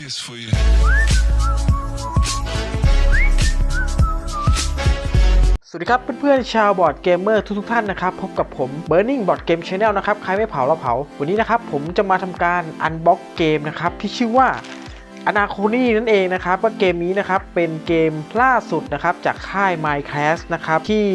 kiss for you. สวัสดีครับเพื่อนๆชาวบอร์ดเกมเมอร์ทุกๆท่านนะครับ พบกับผม Burning Board Game Channel นะครับ ใครไม่เผาเราเผา วันนี้นะครับผมจะมาทำการอันบ็อกเกมนะครับ ที่ชื่อว่า อนาโคนีนั่นเองนะครับว่าเกมนี้นะครับเป็นเกมล่าสุดนะครับจากค่าย Minecraft นะครับที่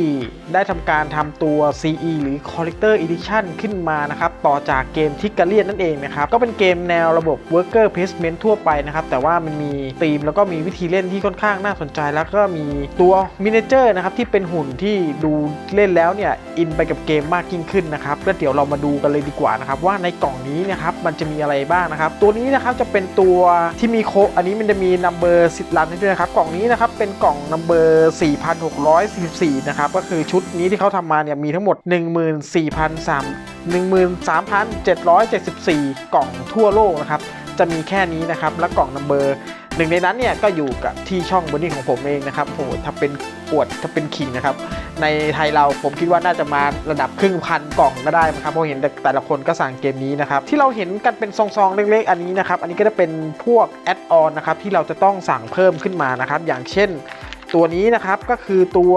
ได้ทำการทำตัว CE หรือ Collector Edition ขึ้นมานะครับต่อจากเกมทิกเกเลียนนั่นเองนะครับก็เป็นเกมแนวระบบ Worker Placement ทั่วไปนะครับแต่ว่ามันมีธีมแล้วก็มีวิธีเล่นที่ค่อนข้างน่าสนใจ แล้วก็มีตัวมินิเจอร์นะครับที่เป็นหุ่นที่ดูเล่นแล้วเนี่ยอินไปกับเกมมากยิ่งขึ้นนะครับแล้วเดี๋ยวเรามาดูกันเลยดีกว่านะครับว่าในกล่องนี้นะครับมันจะมีอะไรบ้างนะครับตัวนี้นะครับจะเป็นตัวที่มีโคอันนี้มันจะมีนัมเบอร์สิบลันให้ด้วยนะครับ กล่องนี้นะครับเป็นกล่องนัมเบอร์4,644นะครับก็คือชุดนี้ที่เขาทำมาเนี่ยมีทั้งหมด 14,300 13,774 กล่องทั่วโลกนะครับ จะมีแค่นี้นะครับ และกล่องนัมเบอร์ หนึ่งในนั้นเนี่ยก็อยู่กับที่ช่องบนนี้ของผมเองนะครับโอ้โหถ้าเป็นอวดถ้าเป็นคิงนะครับในไทยเราผมคิดว่าน่าจะมาระดับครึ่งพันกล่องก็ได้นะครับเพราะเห็นแต่แต่ละคนก็สั่งเกมนี้นะครับที่เราเห็นกันเป็นซองๆเล็กๆอันนี้นะครับอันนี้ก็จะเป็นพวกแอดออนนะครับที่เราจะต้องสั่งเพิ่มขึ้นมานะครับอย่างเช่น ตัวนี้นะครับก็คือตัว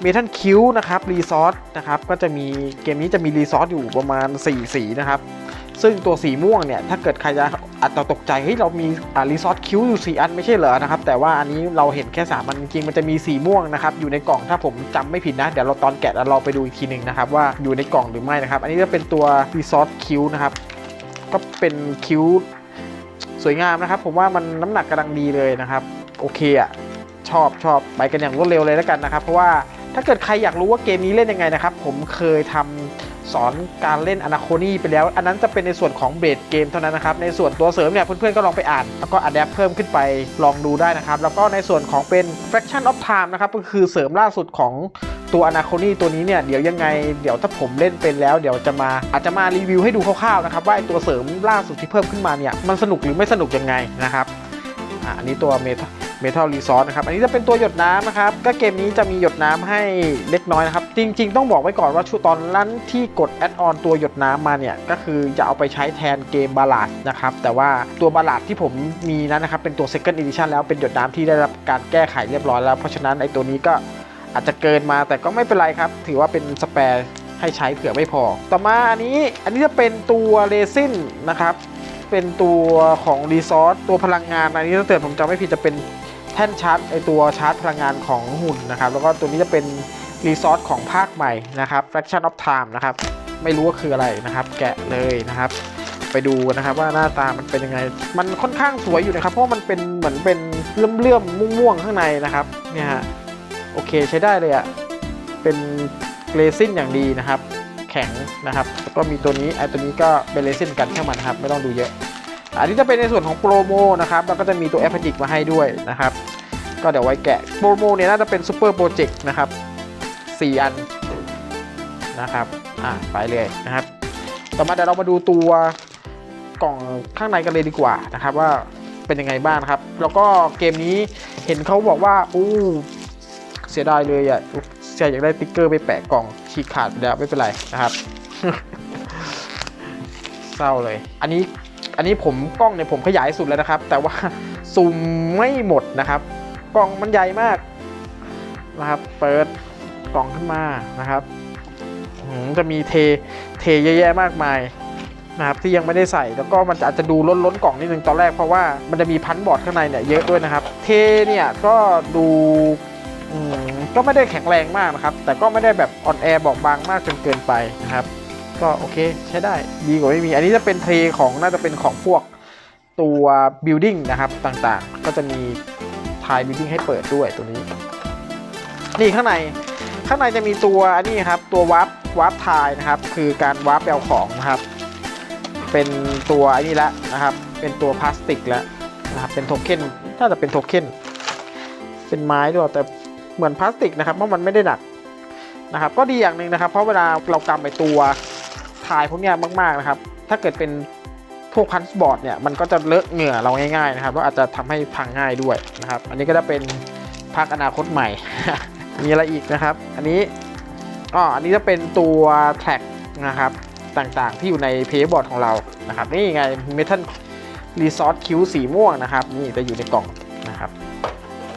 เมทัลคิวนะครับรีซอสนะครับก็จะมีเกมนี้จะมีรีซอสอยู่ประมาณ4สีนะครับ ซึ่งตัวสีม่วงเนี่ย ถ้าเกิดใครจะอาจจะตกใจเฮ้ยเรามีรีซอสคิวอยู่4อันไม่ใช่เหรอนะครับ แต่ว่าอันนี้เราเห็นแค่3อันจริงมันจะมีสีม่วงนะครับ อยู่ในกล่องถ้าผมจำไม่ผิดนะ เดี๋ยวเราตอนแกะเราไปดูอีกทีหนึ่งนะครับว่าอยู่ในกล่องหรือไม่นะครับ อันนี้จะเป็นตัวรีซอสคิวนะครับ ก็เป็นคิวสวยงามนะครับ ผมว่ามันน้ำหนักกำลังดีเลยนะครับ โอเคอะชอบชอบไปกันอย่างรวดเร็วเลยแล้วกันนะครับ เพราะว่า ถ้าเกิดใครอยากรู้ว่าเกมนี้เล่นยังไงนะครับ ผมเคยทำสอนการเล่นอนาโคนีไปแล้ว อันนั้นจะเป็นในส่วนของเบสเกมเท่านั้นนะครับ ในส่วนตัวเสริมเนี่ยเพื่อนๆก็ลองไปอ่าน แล้วก็อัดแอปเพิ่มขึ้นไปลองดูได้นะครับ แล้วก็ในส่วนของเป็น fraction of time นะครับ ก็คือเสริมล่าสุดของตัวอนาโคนีตัวนี้เนี่ยเดี๋ยวยังไงเดี๋ยวถ้าผมเล่นเป็นแล้วเดี๋ยวจะมาอาจจะมารีวิวให้ดูคร่าวๆนะครับว่าไอตัวเสริมล่าสุดที่เพิ่มขึ้นมาเนี่ยมันสนุกหรือไม่สนุกยังไงนะครับอ่าอันนี้ตัวเมท เมทัลรีซอสนะครับ อันนี้จะเป็นตัวหยดน้ำนะครับ ก็เกมนี้จะมีหยดน้ำให้เล็กน้อยนะครับ จริง ๆ ต้องบอกไว้ก่อนว่าชุดตอนนั้นที่กดแอดออนตัวหยดน้ำมาเนี่ย ก็คือจะเอาไปใช้แทนเกมบาลาดนะครับ แต่ว่าตัวบาลาดที่ผมมีนั้นนะครับ เป็นตัว Second Edition แล้วเป็นหยดน้ำที่ได้รับการแก้ไขเรียบร้อยแล้ว เพราะฉะนั้นไอตัวนี้ก็อาจจะเกินมาแต่ก็ไม่เป็นไรครับ ถือว่าเป็นสเปร์ให้ใช้เผื่อไม่พอ ต่อมาอันนี้อันนี้จะเป็นตัวเรซินนะครับเป็นตัวของรีซอสตัวพลังงานอันนี้ถ้าเกิดผมจำไม่ผิดจะเป็น แท่นชาร์จไอตัวชาร์จพลังงานของหุ่นนะครับ แล้วก็ตัวนี้จะเป็นรีซอสของภาคใหม่นะครับ fraction of time นะครับ ไม่รู้ว่าคืออะไรนะครับ แกะเลยนะครับ ไปดูนะครับว่าหน้าตามันเป็นยังไง มันค่อนข้างสวยอยู่นะครับ เพราะมันเป็นเหมือนเป็นเลื่อมๆม่วงๆข้างในนะครับ เนี่ยฮะ โอเคใช้ได้เลยอะเป็นเกรซินอย่างดีนะครับ แข็งนะครับ แล้วก็มีตัวนี้ไอตัวนี้ก็เป็นเรซินกันช่ามันนะครับ ไม่ต้องดูเยอะ อันนี้จะเป็นในส่วนของโปรโมนะครับแล้วก็จะมีตัวแอปเปิลมาให้ด้วยนะครับ ก็เดี๋ยวไว้แกะโปรโมเนี่ยน่าจะเป็นซูเปอร์โปรเจกต์นะครับ 4 อันนะครับอ่าไปเลยนะครับ ต่อมาเดี๋ยวเรามาดูตัวกล่องข้างในกันเลยดีกว่านะครับ ว่าเป็นยังไงบ้างครับ แล้วก็เกมนี้เห็นเขาบอกว่าอู้เสียดายเลยอะเสียอยากได้ติ๊กเกอร์ไปแปะกล่องฉีกขาดไปแล้วไม่เป็นไรนะครับเศร้าเลย อันนี้ อันนี้ผมกล้องเนี่ยผมขยายสุดแล้วนะครับ แต่ว่าซูมไม่หมดนะครับ กล่องมันใหญ่มากนะครับ เปิดกล่องขึ้นมานะครับจะมีเทเทเยอะแยะมากมายนะครับที่ยังไม่ได้ใส่แล้วก็มันอาจจะดูล้นล้นกล่องนิดนึงตอนแรกเพราะว่ามันจะมีพันบอร์ดข้างในเนี่ยเยอะด้วยนะครับ เทเนี่ยก็ดูก็ไม่ได้แข็งแรงมากนะครับ แต่ก็ไม่ได้แบบอ่อนแอบอกบางมากจนเกินไปนะครับ ก็โอเคใช้ได้ดีกว่าไม่มี อันนี้จะเป็นเทของน่าจะเป็นของพวกตัว building นะครับต่างๆ ก็จะมีทาย building ให้เปิดด้วยตัวนี้ นี่ข้างในข้างในจะมีตัวอันนี้ครับตัววาร์ปวาร์ปทายนะครับ คือการวาร์ปแปลของนะครับ เป็นตัวอันนี้ล้วนะครับ เป็นตัวพลาสติกแล้วนะครับเป็นโทเค็นน่าจะเป็นโทเค็นเป็นไม้ด้วยแต่เหมือนพลาสติกนะครับเพราะมันไม่ได้หนักนะครับ ก็ดีอย่างหนึ่งนะครับ เพราะเวลาเรากำไปตัว ทายพวกเนี้ยมากๆนะครับ ถ้าเกิดเป็นพวกพันส์บอร์ดเนี่ยมันก็จะเลอะเหงื่อเราง่ายๆนะครับแล้วอาจจะทำให้พังง่ายด้วยนะครับ อันนี้ก็จะเป็นพักอนาคตใหม่ มีอะไรอีกนะครับ อันนี้อ๋ออันนี้จะเป็นตัวแท็กนะครับต่างๆ ที่อยู่ในเพย์บอร์ดของเรานะครับนี่ไงเมทัลรีซอสคิ้วสีม่วงนะครับ นี่จะอยู่ในกล่องนะครับ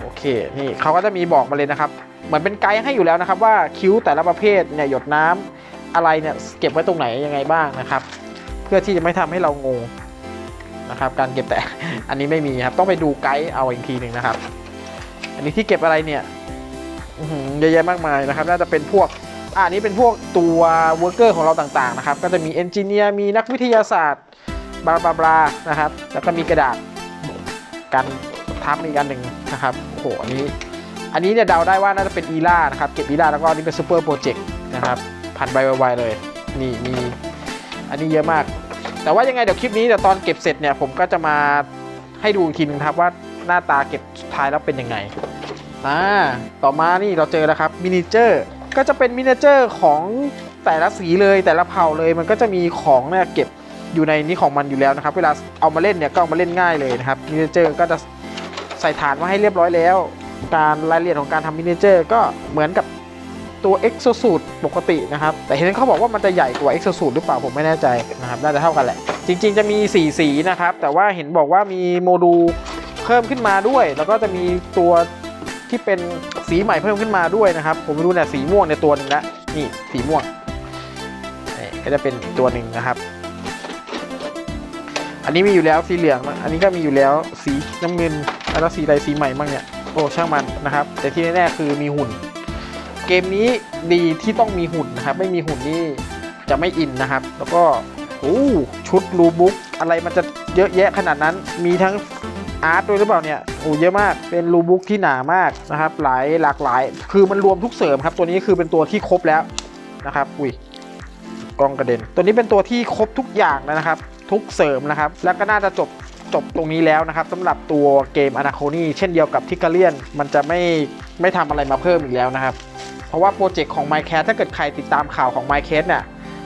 โอเคนี่เขาก็จะมีบอกมาเลยนะครับ เหมือนเป็นไกด์ให้อยู่แล้วนะครับว่าคิ้วแต่ละประเภทเนี่ยหยดน้ำ อะไรเนี่ยเก็บไว้ตรงไหนยังไงบ้างนะครับ เพื่อที่จะไม่ทำให้เรางงนะครับ การเก็บแต่อันนี้ไม่มีครับ ต้องไปดูไกด์เอาอีกทีหนึ่งนะครับ อันนี้ที่เก็บอะไรเนี่ยเยอะแยะมากมายนะครับ น่าจะเป็นพวกอันนี้เป็นพวกตัวเวิร์กเกอร์ของเราต่างๆนะครับ ก็จะมีเอนจิเนียร์มีนักวิทยาศาสตร์บลาบลาบลานะครับ แล้วก็มีกระดาษกันทับอีกอันหนึ่งนะครับโอ้โหอันนี้ อันนี้เนี่ยเดาได้ว่าน่าจะเป็นอีล่านะครับ เก็บอีล่าแล้วก็อันนี้เป็นซูเปอร์โปรเจกต์นะครับ พันใบไวๆเลย นี่มีอันนี้เยอะมาก แต่ว่ายังไงเดี๋ยวคลิปนี้เดี๋ยวตอนเก็บเสร็จเนี่ยผมก็จะมาให้ดูอีกทีนึงครับว่าหน้าตาเก็บสุดท้ายแล้วเป็นยังไงอ่าต่อมานี่เราเจอแล้วครับมินิเจอร์ก็จะเป็นมินิเจอร์ของแต่ละสีเลยแต่ละเผ่าเลยมันก็จะมีของเนี่ยเก็บอยู่ในนี้ของมันอยู่แล้วนะครับ เวลาเอามาเล่นเนี่ยก็เอามาเล่นง่ายเลยนะครับมินิเจอร์ก็จะใส่ฐานมาให้เรียบร้อยแล้ว การรายละเอียดของการทำมินิเจอร์ก็เหมือนกับ ตัว e x o s u i t ปกตินะครับ แต่เห็นเขาบอกว่ามันจะใหญ่กว่า e x o s u i t หรือเปล่าผมไม่แน่ใจนะครับน่าจะเท่ากันแหละ จริง ๆ จะมี 4 สีนะครับ แต่ว่าเห็นบอกว่ามีโมดูลเพิ่มขึ้นมาด้วย แล้วก็จะมีตัวที่เป็นสีใหม่เพิ่มขึ้นมาด้วยนะครับ ผมไม่รู้เนี่ยสีม่วงในตัวนึงละนี่สีม่วงนี่ก็จะเป็นตัวหนึ่งนะครับ อันนี้มีอยู่แล้วสีเหลืองอันนี้ก็มีอยู่แล้วสีน้ำเงินแล้วสีอะไรสีใหม่บ้างเนี่ยโอ้ช่างมันนะครับ แต่ที่แน่ๆคือมีหุ่น เกมนี้ดีที่ต้องมีหุ่นนะครับ ไม่มีหุ่นนี่จะไม่อินนะครับ แล้วก็โอ้ชุดรูบุ๊กอะไรมันจะเยอะแยะขนาดนั้น มีทั้งอาร์ตด้วยหรือเปล่าเนี่ยโอ้เยอะมาก เป็นรูบุ๊กที่หนามากนะครับ หลายหลากหลาย คือมันรวมทุกเสริมครับ ตัวนี้คือเป็นตัวที่ครบแล้วนะครับ อุ้ยกล้องกระเด็น ตัวนี้เป็นตัวที่ครบทุกอย่างแล้วนะครับ ทุกเสริมนะครับ แล้วก็น่าจะจบจบตรงนี้แล้วนะครับสำหรับตัวเกมอนาโคนีเช่นเดียวกับทิกเกเลียน มันจะไม่ไม่ทำอะไรมาเพิ่มอีกแล้วนะครับ เพราะว่าโปรเจกต์ของ Minecraft ถ้าเกิดใครติดตามข่าวของ Minecraft เนี่ย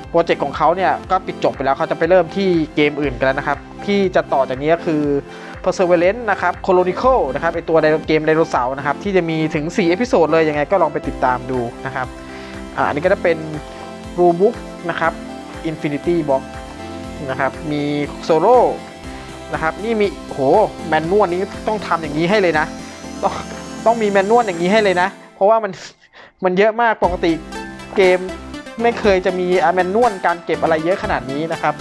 โปรเจกต์ของเขาเนี่ยก็ปิดจบไปแล้วเขาจะไปเริ่มที่เกมอื่นกันแล้วนะครับ ที่จะต่อจากนี้ก็คือ Perseverance นะครับ Chronicle นะครับไอตัวไดโนเกมไดโนเสาร์นะครับที่จะมีถึง 4 เอพิโซดเลยยังไงก็ลองไปติดตามดูนะครับอ่าอันนี้ก็จะเป็น r u Book นะครับ Infinity Box นะครับมีโซโล่นะครับนี่มีโหแมนนวลนี้ต้องทำอย่างนี้ให้เลยนะ ต้องต้องมีแมนนวลอย่างนี้ให้เลยนะ เพราะว่ามัน มันเยอะมากปกติเกมไม่เคยจะมีอแมนนวลการเก็บอะไรเยอะขนาดนี้นะครับ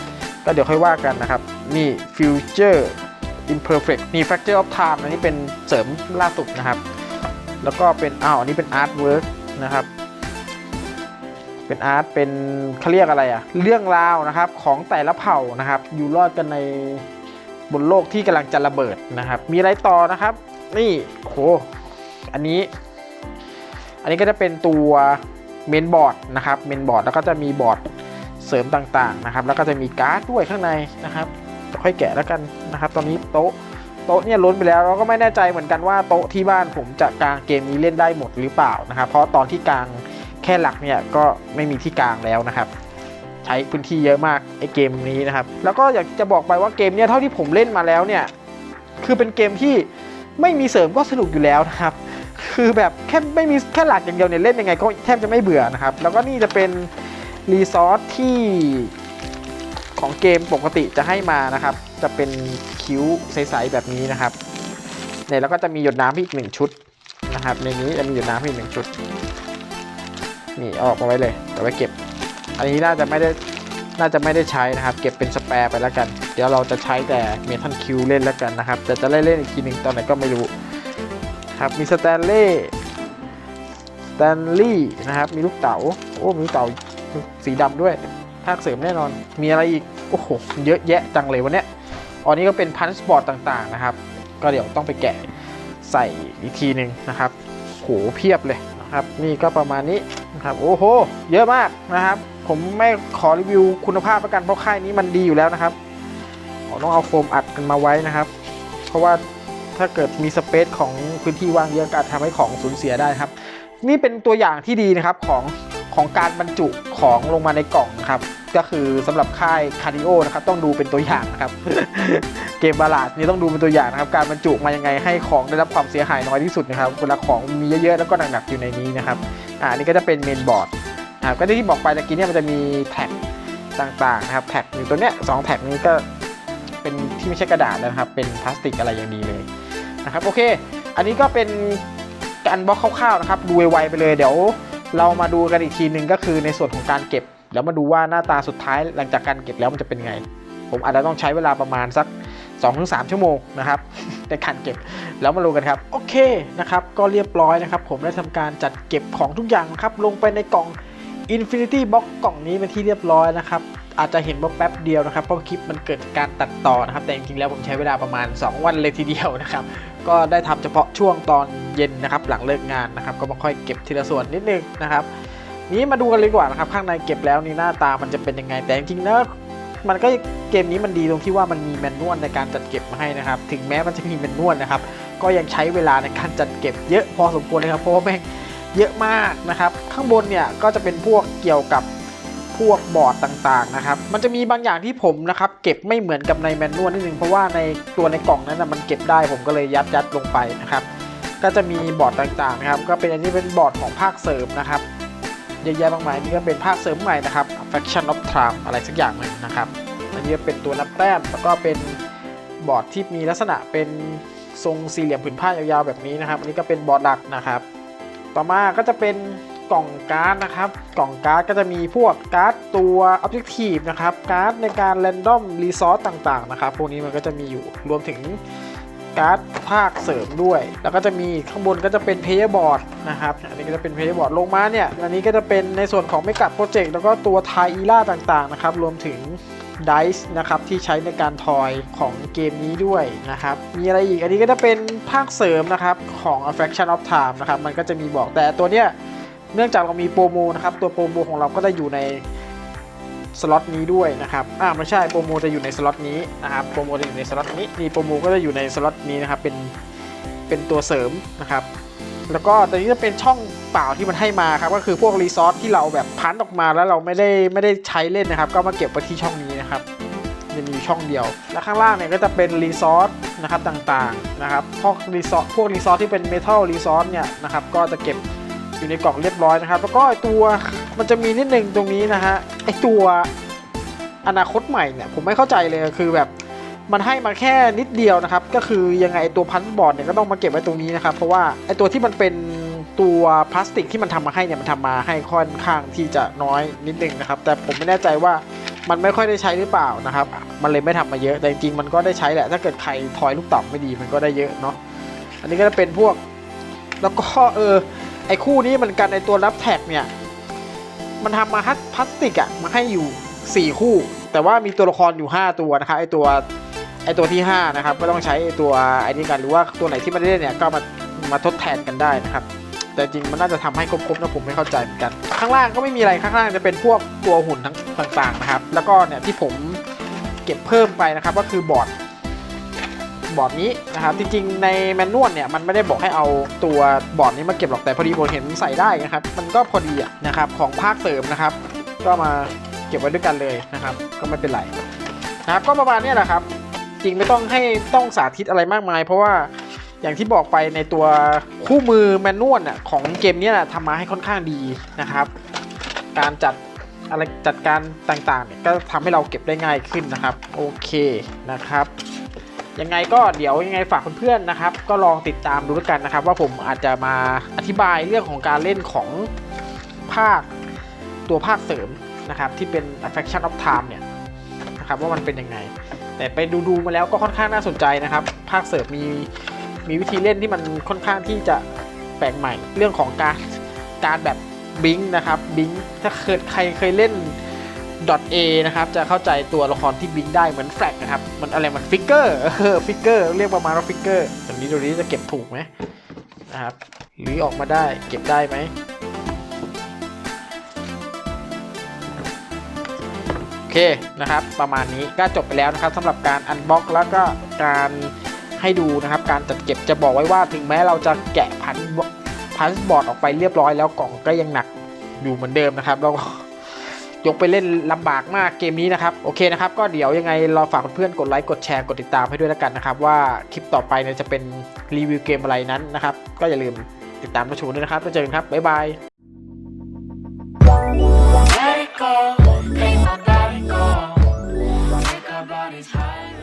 ก็เดี๋ยวค่อยว่ากันนะครับ นี่ Future Imperfect นี่ Fracture of Time อันนี้เป็นเสริมล่าสุดนะครับ แล้วก็เป็นอ้าวอันนี้เป็น Artwork นะครับ เป็นอาร์ตเป็นเขาเรียกอะไรอะเรื่องราวนะครับของแต่ละเผ่านะครับ อยู่รอดกันในบนโลกที่กำลังจะระเบิดนะครับ มีอะไรต่อนะครับ นี่โหอันนี้ อันนี้ก็จะเป็นตัวเมนบอร์ดนะครับเมนบอร์ดแล้วก็จะมีบอร์ดเสริมต่างๆนะครับ แล้วก็จะมีการ์ดด้วยข้างในนะครับค่อยแกะแล้วกันนะครับ ตอนนี้โต๊ะโต๊ะเนี่ยล้นไปแล้วเราก็ไม่แน่ใจเหมือนกันว่าโต๊ะที่บ้านผมจะกางเกมนี้เล่นได้หมดหรือเปล่านะครับ เพราะตอนที่กลางแค่หลักเนี่ยก็ไม่มีที่กลางแล้วนะครับ ใช้พื้นที่เยอะมากไอเกมนี้นะครับ แล้วก็อยากจะบอกไปว่าเกมเนี่ยเท่าที่ผมเล่นมาแล้วเนี่ยคือเป็นเกมที่ไม่มีเสริมก็สนุกอยู่แล้วนะครับ คือแบบแค่ไม่มีแค่หลักอย่างเดียวเนี่ยเล่นยังไงก็แทบจะไม่เบื่อนะครับ แล้วก็นี่จะเป็นรีซอสที่ของเกมปกติจะให้มานะครับ จะเป็นคิ้วใสๆแบบนี้นะครับเนี่ยแล้วก็จะมีหยดน้ำอีกหนึ่งชุดนะครับ ในนี้จะมีหยดน้ำอีกหนึ่งชุด นี่อออกมาไว้เลยเอาไว้เก็บ อันนี้น่าจะไม่ได้น่าจะไม่ได้ใช้นะครับ เก็บเป็นสแปร์ไปแล้วกัน เดี๋ยวเราจะใช้แต่เมทัลคิวเล่นแล้วกันนะครับ แต่จะเล่นเล่นอีกทีหนึ่งตอนไหนก็ไม่รู้ ครับ มีสแตนเล่สแตนลี่นะครับ มีลูกเต๋า โอ้ มีลูกเต๋าสีดำด้วย ภาคเสริมแน่นอน มีอะไรอีก โอ้โห เยอะแยะจังเลยวันเนี้ยอันนี้ก็เป็นพันสปอร์ตต่างๆนะครับ ก็เดี๋ยวต้องไปแกะใส่อีกทีหนึ่งนะครับ โห เพียบเลยนะครับ นี่ก็ประมาณนี้นะครับ โอ้โห เยอะมากนะครับ ผมไม่ขอรีวิวคุณภาพประกันเพราะค่ายนี้มันดีอยู่แล้วนะครับ ต้องเอาโฟมอัดกันมาไว้นะครับ เพราะว่า ถ้าเกิดมีสเปซของพื้นที่ว่างเยอะก็อาจทำให้ของสูญเสียได้ครับ นี่เป็นตัวอย่างที่ดีนะครับของของการบรรจุของลงมาในกล่องนะครับ ก็คือสำหรับค่ายคาร์ดิโอนะครับต้องดูเป็นตัวอย่างนะครับ เกมบาลาดนี่ต้องดูเป็นตัวอย่างนะครับ การบรรจุมายังไงให้ของได้รับความเสียหายน้อยที่สุดนะครับเวลาของมีเยอะๆแล้วก็หนักๆอยู่ในนี้นะครับอ่าอันนี่ก็จะเป็นเมนบอร์ดนะครับก็ที่บอกไปตะกี้เนี่ยมันจะมีแท็กต่างๆนะครับแท็กอยู่ตัวเนี้ยสองแท็กนี้ก็เป็นที่ไม่ใช่กระดาษนะครับ เป็นพลาสติกอะไรอย่างดีเลย นะครับโอเค อันนี้ก็เป็นการบล็อกคร่าวๆนะครับดูไวๆไปเลยเดี๋ยว เรามาดูกันอีกทีหนึ่งก็คือในส่วนของการเก็บ แล้วมาดูว่าหน้าตาสุดท้ายหลังจากการเก็บแล้วมันจะเป็นไง ผมอาจจะต้องใช้เวลาประมาณสัก 2-3 ชั่วโมงนะครับในการเก็บแล้วมาดูกันครับโอเคนะครับก็เรียบร้อยนะครับ ผมได้ทำการจัดเก็บของทุกอย่างนะครับลงไปในกล่อง Infinity Box กล่องนี้เป็นที่เรียบร้อยนะครับ อาจจะเห็นว่าแป๊บเดียวนะครับเพราะคลิปมันเกิดการตัดต่อนะครับแต่จริงๆแล้วผมใช้เวลาประมาณ 2 วันเลยทีเดียวนะครับก็ได้ทำเฉพาะช่วงตอนเย็นนะครับหลังเลิกงานนะครับก็มาค่อยเก็บทีละส่วนนิดนึงนะครับนี้มาดูกันเลยดีกว่านะครับข้างในเก็บแล้วนี่หน้าตามันจะเป็นยังไงแต่จริงๆแล้วมันก็เกมนี้มันดีตรงที่ว่ามันมีแมนนวลในการจัดเก็บมาให้นะครับ ถึงแม้มันจะมีแมนนวลนะครับ ก็ยังใช้เวลาในการจัดเก็บเยอะพอสมควรเลยครับเพราะว่าแม่งเยอะมากนะครับ ข้างบนเนี่ยก็จะเป็นพวกเกี่ยวกับ พวกบอร์ดต่างๆนะครับ มันจะมีบางอย่างที่ผมนะครับเก็บไม่เหมือนกับในแมนนวลนิดนึงเพราะว่าในตัวในกล่องนั้นนะมันเก็บได้ผมก็เลยยัดยัดลงไปนะครับ ก็จะมีบอร์ดต่างๆนะครับ ก็เป็นอันนี้เป็นบอร์ดของภาคเสริมนะครับเยอะแยะมากมายนี่ก็เป็นภาคเสริมใหม่นะครับ Faction of Time อะไรสักอย่างหนึ่งนะครับอันนี้เป็นตัวนับแต้มแล้วก็เป็นบอร์ดที่มีลักษณะเป็นทรงสี่เหลี่ยมผืนผ้ายาวๆแบบนี้นะครับ อันนี้ก็เป็นบอร์ดหลักนะครับ ต่อมาก็จะเป็น กล่องการ์ดนะครับ กล่องการ์ดก็จะมีพวกการ์ดตัว Objective นะครับการ์ดในการ Random Resource ต่างๆนะครับพวกนี้มันก็จะมีอยู่รวมถึงการ์ดภาคเสริมด้วย แล้วก็จะมีข้างบนก็จะเป็น Player Board นะครับอันนี้ก็จะเป็น Player Board ลงมาเนี่ยอันนี้ก็จะเป็นในส่วนของ Mega Project แล้วก็ตัว t a i l a ต่างๆนะครับรวมถึงดิสนะครับที่ใช้ในการทอยของเกมนี้ด้วยนะครับ มีอะไรอีกอันนี้ก็จะเป็นภาคเสริมนะครับของ A Fraction of Time นะครับ มันก็จะมีบอกแต่ตัวเนี้ย เนื่องจากเรามีโปรโมนะครับตัวโปรโมของเราก็จะอยู่ในสล็อตนี้ด้วยนะครับอ่าไม่ใช่โปรโมจะอยู่ในสล็อตนี้นะครับโปรโมจะอยู่ในสล็อตนี้นี่โปรโมก็จะอยู่ในสล็อตนี้นะครับเป็นเป็นตัวเสริมนะครับแล้วก็ตัวนี้จะเป็นช่องเปล่าที่มันให้มาครับก็คือพวกรีซอสที่เราแบบพันออกมาแล้วเราไม่ได้ไม่ได้ใช้เล่นนะครับ ก็มาเก็บไว้ที่ช่องนี้นะครับจะมีอยู่ช่องเดียว แล้วข้างล่างเนี่ยก็จะเป็นรีซอสนะครับต่างๆนะครับพวกรีซอสพวกรีซอสที่เป็นเมทัลรีซอสเนี่ยนะครับก็จะเก็บ อยู่ในกล่องเรียบร้อยนะครับ แล้วก็ตัวมันจะมีนิดนึงตรงนี้นะฮะไอตัวอนาคตใหม่เนี่ยผมไม่เข้าใจเลยคือแบบมันให้มาแค่นิดเดียวนะครับ ก็คือยังไงไอตัวพันบอร์ดเนี่ยก็ต้องมาเก็บไว้ตรงนี้นะครับ เพราะว่าไอตัวที่มันเป็นตัวพลาสติกที่มันทำมาให้เนี่ยมันทำมาให้ค่อนข้างที่จะน้อยนิดนึงนะครับ แต่ผมไม่แน่ใจว่ามันไม่ค่อยได้ใช้หรือเปล่านะครับ มันเลยไม่ทำมาเยอะแต่จริงๆมันก็ได้ใช้แหละ ถ้าเกิดใครทอยลูกเต่าไม่ดีมันก็ได้เยอะเนาะอันนี้ก็จะเป็นพวก แล้วก็เออ ไอ้คู่นี้มันกันไอ้ตัวรับแท็กเนี่ย มันทำมาฮัตพลาสติกอะมาให้อยู่ 4 คู่ แต่ว่ามีตัวละครอยู่ 5 ตัวนะครับไอตัวไอตัวที่ 5 นะครับ ก็ต้องใช้ไอตัวไอ้นี้กันหรือว่าตัวไหนที่ไม่ได้เล่นเนี่ยก็มามาทดแทนกันได้นะครับ แต่จริงมันน่าจะทำให้ครบๆนะผมไม่เข้าใจเหมือนกัน ข้างล่างก็ไม่มีอะไรข้างล่างจะเป็นพวกตัวหุ่นทั้งต่างๆนะครับ แล้วก็เนี่ยที่ผมเก็บเพิ่มไปนะครับ ก็คือบอร์ด บอร์ดนี้นะครับจริงๆในแมนนวลเนี่ยมันไม่ได้บอกให้เอาตัวบอร์ดนี้มาเก็บหรอกแต่พอดีผมเห็นใส่ได้นะครับมันก็พอดีนะครับของภาคเสริมนะครับก็มาเก็บไว้ด้วยกันเลยนะครับก็ไม่เป็นไรนะครับก็ประมาณนี้แหละครับจริงไม่ต้องให้ต้องสาธิตอะไรมากมาย เพราะว่าอย่างที่บอกไปในตัวคู่มือแมนนวลของเกมนี้นะทำมาให้ค่อนข้างดีนะครับ การจัดอะไรจัดการต่างๆเนี่ยก็ทำให้เราเก็บได้ง่ายขึ้นนะครับ โอเคนะครับ ยังไงก็เดี๋ยวยังไงฝากเพื่อนๆนะครับ ก็ลองติดตามดูแล้วกันนะครับ ว่าผมอาจจะมาอธิบายเรื่องของการเล่นของภาคตัวภาคเสริมนะครับ ที่เป็น Affection of Time เนี่ยนะครับว่ามันเป็นยังไง แต่ไปดูๆมาแล้วก็ค่อนข้างน่าสนใจนะครับ ภาคเสริมมีมีวิธีเล่นที่มันค่อนข้างที่จะแปลกใหม่ เรื่องของการการแบบบิงนะครับบิงถ้าเคยใครเคยเล่น .a นะครับจะเข้าใจตัวละครที่บิงได้เหมือนแฟลกนะครับมันอะไรมันฟิกเกอร์ฟิกเกอร์เรียกประมาณว่าฟิกเกอร์ตรงนี้ตรงนี้จะเก็บถูกไหมนะครับหรือออกมาได้เก็บได้ไหมโอเคนะครับประมาณนี้ก็จบไปแล้วนะครับสำหรับการอันบ็อกแล้วก็การให้ดูนะครับการจัดเก็บจะบอกไว้ว่าถึงแม้เราจะแกะพันพันบอร์ดออกไปเรียบร้อยแล้วกล่องก็ยังหนักอยู่เหมือนเดิมนะครับแล้ว ยกไปเล่นลำบากมากเกมนี้นะครับ โอเคนะครับ ก็เดี๋ยวยังไงเราฝากเพื่อนๆกดไลค์กดแชร์กดติดตามให้ด้วยแล้วกันนะครับ ว่าคลิปต่อไปเนี่ยจะเป็นรีวิวเกมอะไรนั้นนะครับ ก็อย่าลืมติดตามมาชมด้วยนะครับแล้วเจอกันครับ บ๊ายบาย Let it go, make my body go. Take our bodies high.